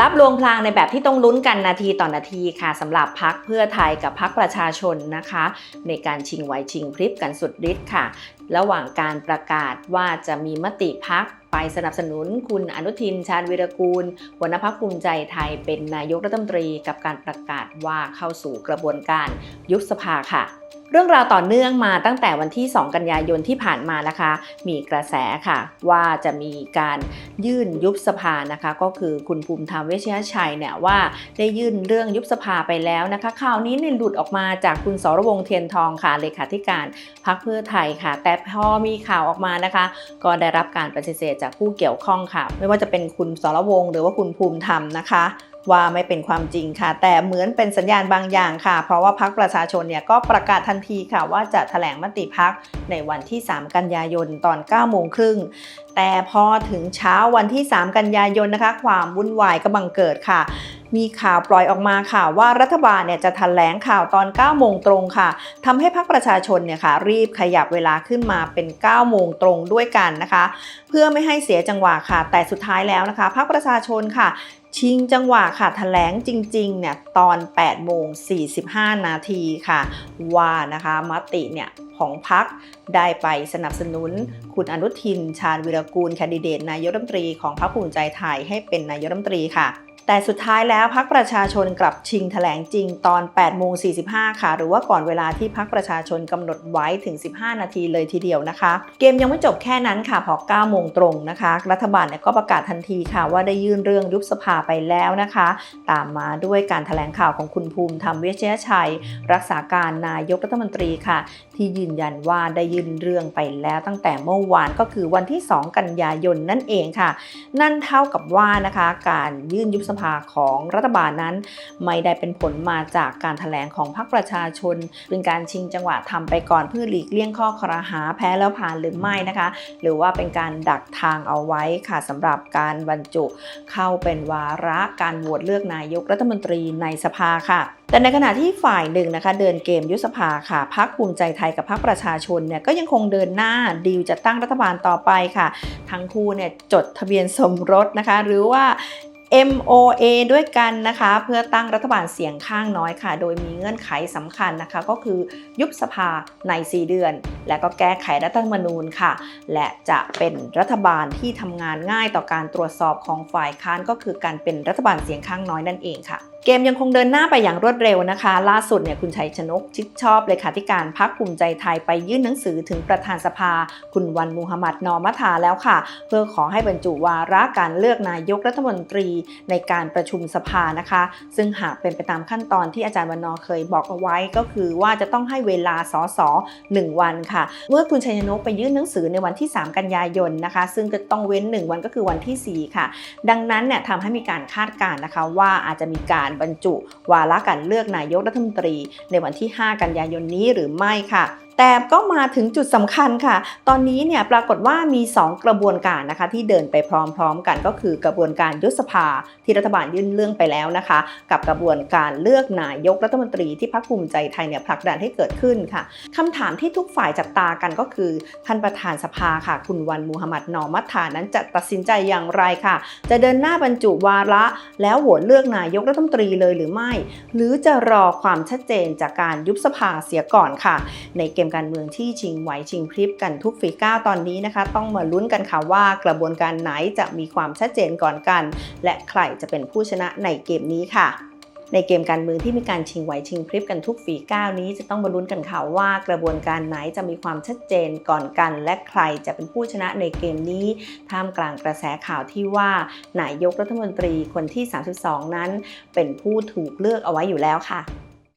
รับลวงพลางในแบบที่ต้องลุ้นกันนาทีต่อนนาทีค่ะสำหรับพักเพื่อไทยกับพักประชาชนนะคะ ในการชิงไหวชิงพริบกันสุดฤทธิ์ค่ะระหว่างการประกาศว่าจะมีมติพักไปสนับสนุนคุณอนุทินชาญวิรกูล หัวหน้าพักภูมิใจไทยเป็นนายกรัฐมนตรีกับการประกาศว่าเข้าสู่กระบวนการยุบสภาค่ะเรื่องราวต่อเนื่องมาตั้งแต่วันที่ 2 กันยายนที่ผ่านมานะคะ มีกระแสค่ะ ว่าจะมีการยื่นยุบสภานะคะ ก็คือคุณภูมิธรรมเวชยชัยเนี่ยว่าได้ยื่นเรื่องยุบสภาไปแล้วนะคะข่าวนี้เนี่ยหลุดออกมาจากคุณสรวงเทียนทองค่ะเลขาธิการพรรคเพื่อไทยค่ะ แต่พอมีข่าวออกมานะคะ ก็ได้รับการปฏิเสธจากผู้เกี่ยวข้องค่ะ ไม่ว่าจะเป็นคุณสรวงหรือว่าคุณภูมิธรรมนะคะว่าไม่เป็นความจริงค่ะ แต่เหมือนเป็นสัญญาณบางอย่างค่ะ เพราะว่าพักประชาชนเนี่ยก็ประกาศทันทีค่ะ ว่าจะแถลงมติพักในวันที่ 3 กันยายนตอน 9 โมงครึ่ง แต่พอถึงเช้าวันที่ 3 กันยายนนะคะ ความวุ่นวายก็บังเกิดค่ะ มีข่าวปล่อยออกมาค่ะ ว่ารัฐบาลเนี่ยจะแถลงข่าวตอน 9 โมงตรงค่ะทำให้พักประชาชนเนี่ยค่ะรีบขยับเวลาขึ้นมาเป็น 9 โมงตรงด้วยกันนะคะ เพื่อไม่ให้เสียจังหวะค่ะ แต่สุดท้ายแล้วนะคะพักประชาชนค่ะชิงจังหวะค่ะแถลงจริงๆเนี่ยตอน 8 โมง 45 นาทีค่ะ ว่านะคะมติเนี่ยของพักได้ไปสนับสนุน คุณอนุทิน ชาญวิรกูลแคนดิเดตนายกรัฐมนตรีของพรรคภูมิใจไทยให้เป็นนายกรัฐมนตรีค่ะ แต่สุดท้ายแล้วพักประชาชนกลับชิงแถลงจริงตอน 8 โมง 45 ค่ะ หรือว่าก่อนเวลาที่พักประชาชนกำหนดไว้ถึง 15 นาทีเลยทีเดียวนะคะ เกมยังไม่จบแค่นั้นค่ะ พอ 9 โมงตรงนะคะ รัฐบาลก็ประกาศทันทีค่ะ ว่าได้ยื่นเรื่องยุบสภาไปแล้วนะคะ ตามมาด้วยการถแถลงข่าวของคุณภูมิธรรมเวชยชัย รักษาการนายกรัฐมนตรีค่ะ ที่ยืนยันว่าได้ยื่นเรื่องไปแล้วตั้งแต่เมื่อวานก็คือวันที่ 2 กันยายนนั่นเองค่ะ นั่นเท่ากับว่านะคะ การยื่นยุบสภาของรัฐบาลนั้น ไม่ได้เป็นผลมาจากการถแถลงของพรรคประชาชน เป็นการชิงจังหวะทำไปก่อนเพื่อหลีกเลี่ยงข้อครหาแพ้แล้วผ่านหรือไม่นะคะ หรือว่าเป็นการดักทางเอาไว้ค่ะสำหรับการบรรจุเข้าเป็นวาระการโหวตเลือกนายกรัฐมนตรีในสภาค่ะแต่ในขณะที่ฝ่ายหนึ่งนะคะเดินเกมยุสภาค่ะพรรคภูมิใจไทยกับพรรคประชาชนเนี่ยก็ยังคงเดินหน้าดีลจัดตั้งรัฐบาลต่อไปค่ะ ทั้งคู่เนี่ยจดทะเบียนสมรสนะคะ หรือว่า MOA ด้วยกันนะคะ เพื่อตั้งรัฐบาลเสียงข้างน้อยค่ะ โดยมีเงื่อนไขสำคัญนะคะ ก็คือยุบสภาใน 4 เดือน และก็แก้ไขรัฐธรรมนูญค่ะ และจะเป็นรัฐบาลที่ทำงานง่ายต่อการตรวจสอบของฝ่ายค้านก็คือการเป็นรัฐบาลเสียงข้างน้อยนั่นเองค่ะ เกมยังคงเดินหน้าไปอย่างรวดเร็วนะคะ ล่าสุดเนี่ยคุณชัยชนกชิดชอบเลยค่ะที่การพักภูมิใจไทยไปยื่นหนังสือถึงประธานสภา คุณวันมูฮัมหมัดนอมัทาแล้วค่ะ เพื่อขอให้บรรจุวาระการเลือกนายกรัฐมนตรีในการประชุมสภานะคะ ซึ่งหากเป็นไปตามขั้นตอนที่อาจารย์วันนอเคยบอกเอาไว้ก็คือว่าจะต้องให้เวลาสอส1วันค่ะ เมื่อคุณชัยชนกไปยื่นหนังสือในวันที่ 3 กันยายนนะคะ ซึ่งก็ต้องเว้น 1 วันก็คือวันที่ 4 ค่ะ ดังนั้นเนี่ยทำให้มีการคาดการณ์นะคะว่าอาจจะมีการบรรจุ วาระการเลือกนายกรัฐมนตรี ในวันที่ 5 กันยายนนี้หรือไม่ค่ะ แต่ก็มาถึงจุดสำคัญค่ะ ตอนนี้เนี่ยปรากฏว่ามี 2 กระบวนการนะคะ ที่เดินไปพร้อมๆ กันก็คือกระบวนการยุบสภาที่รัฐบาลยื่นเรื่องไปแล้วนะคะ กับกระบวนการเลือกนายกรัฐมนตรีที่พรรคภูมิใจไทยเนี่ยผลักดันให้เกิดขึ้นค่ะคำถามที่ทุกฝ่ายจับตากันก็คือท่านประธานสภาค่ะ คุณวันมูฮัมหมัดนอมัทธานั้นจะตัดสินใจอย่างไรค่ะ จะเดินหน้าบรรจุวาระแล้วโหวตเลือกนายกรัฐมนตรีเลยหรือไม่ หรือจะรอความชัดเจนจากการยุบสภาเสียก่อนค่ะ ในเกมการเมืองที่ชิงไหวชิงพริบกันทุกฝีก้าวตอนนี้นะคะ ต้องมาลุ้นกันค่ะว่ากระบวนการไหนจะมีความชัดเจนก่อนกัน และใครจะเป็นผู้ชนะในเกมนี้ค่ะในเกมการเมืองที่มีการชิงไหวชิงพริบกันทุกฝีก้าวนี้ จะต้องมาลุ้นกันค่ะว่ากระบวนการไหนจะมีความชัดเจนก่อนกัน และใครจะเป็นผู้ชนะในเกมนี้ ท่ามกลางกระแสข่าวที่ว่านายกรัฐมนตรีคนที่ 32 นั้น เป็นผู้ถูกเลือกเอาไว้อยู่แล้วค่ะ